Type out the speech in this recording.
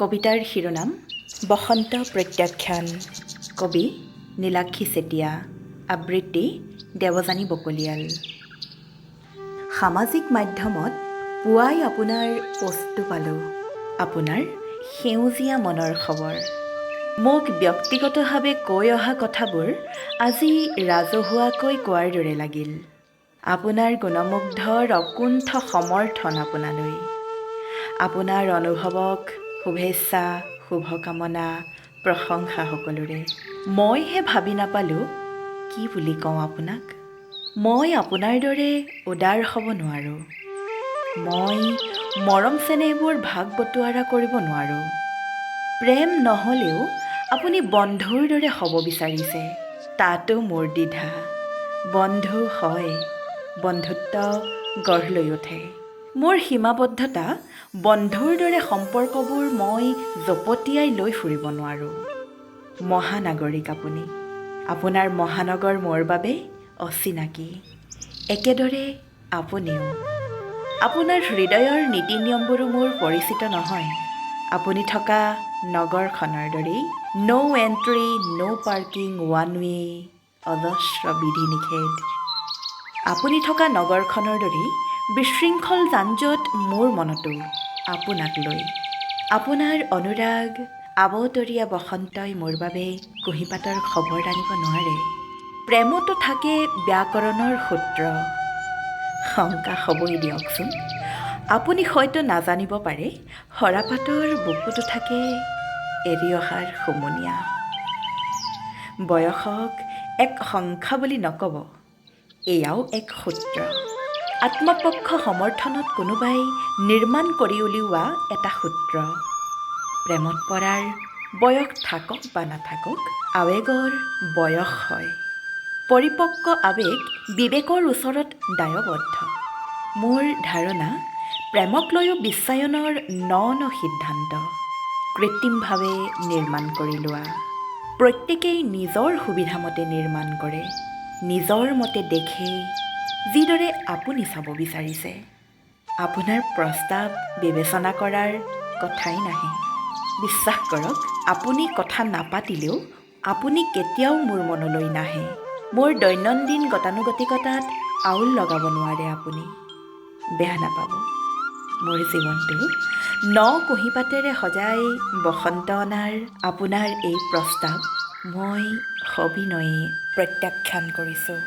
কবিতাৰ শিৰোনাম বসন্ত প্ৰত্যাখ্যান। কবি নীলাক্ষী চেতিয়া আবৃত্তি দেৱযানী বকলিয়াল। সামাজিক মাধ্যমত পুৱাই আপোনাৰ পষ্টটো পালোঁ আপোনাৰ সেউজীয়া মনৰ খবৰ। মোক ব্যক্তিগতভাৱে কৈ অহা কথাবোৰ আজি ৰাজহুৱাকৈ কোৱাৰ দৰে লাগিল। আপোনাৰ গুণমুগ্ধৰ অকুণ্ঠ সমৰ্থন আপোনালৈ। আপোনাৰ অনুভৱক শুভেচ্ছা শুভকামনা প্ৰশংসা সকলোৰে। মইহে ভাবি নাপালোঁ কি বুলি কওঁ আপোনাক? মই আপোনাৰ দৰে উদাৰ হ'ব নোৱাৰোঁ। মই মৰম চেনেহবোৰ ভাগ বতোৱাৰা কৰিব নোৱাৰোঁ। প্ৰেম নহ'লেও আপুনি বন্ধুৰ দৰে হ'ব বিচাৰিছে। তাতো মোৰ দ্বিধা। বন্ধু হয় বন্ধুত্ব গঢ় লৈ উঠে। মোৰ সীমাবদ্ধতা বন্ধুৰ দৰে সম্পৰ্কবোৰ মই জপতীয়াই লৈ ফুৰিব নোৱাৰোঁ। মহানাগৰিক আপুনি আপোনাৰ মহানগৰ মোৰ বাবে অচিনাকি। একেদৰে আপুনিও। আপোনাৰ হৃদয়ৰ নীতি নিয়মবোৰো মোৰ পৰিচিত নহয়। আপুনি থকা নগৰখনৰ দৰেই no' entry no' parking one way' অজস্ৰ বিধি নিষেধ। আপুনি থকা নগৰখনৰ দৰেই বিশৃংখল যান জঁট মোৰ মনতো আপোনাক লৈ। আপোনাৰ অনুৰাগ আবতৰীয়া বসন্তই মোৰ বাবে কুঁহিপাতৰ খবৰ আনিব নোৱাৰে। প্ৰেমতো থাকে ব্যাকৰণৰ সূত্ৰ। শংকা হ'বই দিয়কচোন। আপুনি হয়তো নাজানিব পাৰে সৰাপাতৰ বুকুতো থাকে এৰি অহাৰ সমনীয়া। বয়সক এক সংখ্যা বুলি নক'ব এয়াও এক সূত্ৰ। আত্মপক্ষ সমৰ্থনত কোনোবাই নিৰ্মাণ কৰি উলিওৱা এটা সূত্ৰ। প্ৰেমত পৰাৰ বয়স থাকক বা নাথাকক আৱেগৰ বয়স হয়। পৰিপক্ক আৱেগ বিবেকৰ ওচৰত দায়বদ্ধ। মোৰ ধাৰণা প্ৰেমক লৈও বিশ্বায়নৰ ন ন সিদ্ধান্ত। কৃত্ৰিমভাৱে নিৰ্মাণ কৰি লোৱা। প্ৰত্যেকেই নিজৰ সুবিধামতে নিৰ্মাণ কৰে। নিজৰ মতে দেখে যিদৰে আপুনি চাব বিচাৰিছে আপোনাৰ প্ৰস্তাৱ বিবেচনা কৰাৰ কথাই নাহে। বিশ্বাস কৰক আপুনি কথা নাপাতিলেও আপুনি কেতিয়াও মোৰ মনলৈ নাহে। মোৰ দৈনন্দিন গতানুগতিকতাত আউল লগাব নোৱাৰে আপুনি। বেয়া নাপাব। মোৰ জীৱনটো ন কুঁহিপাতেৰে সজাই বসন্ত অনাৰ আপোনাৰ এই প্ৰস্তাৱ মই সবিনয়ে প্ৰত্যাখ্যান কৰিছোঁ।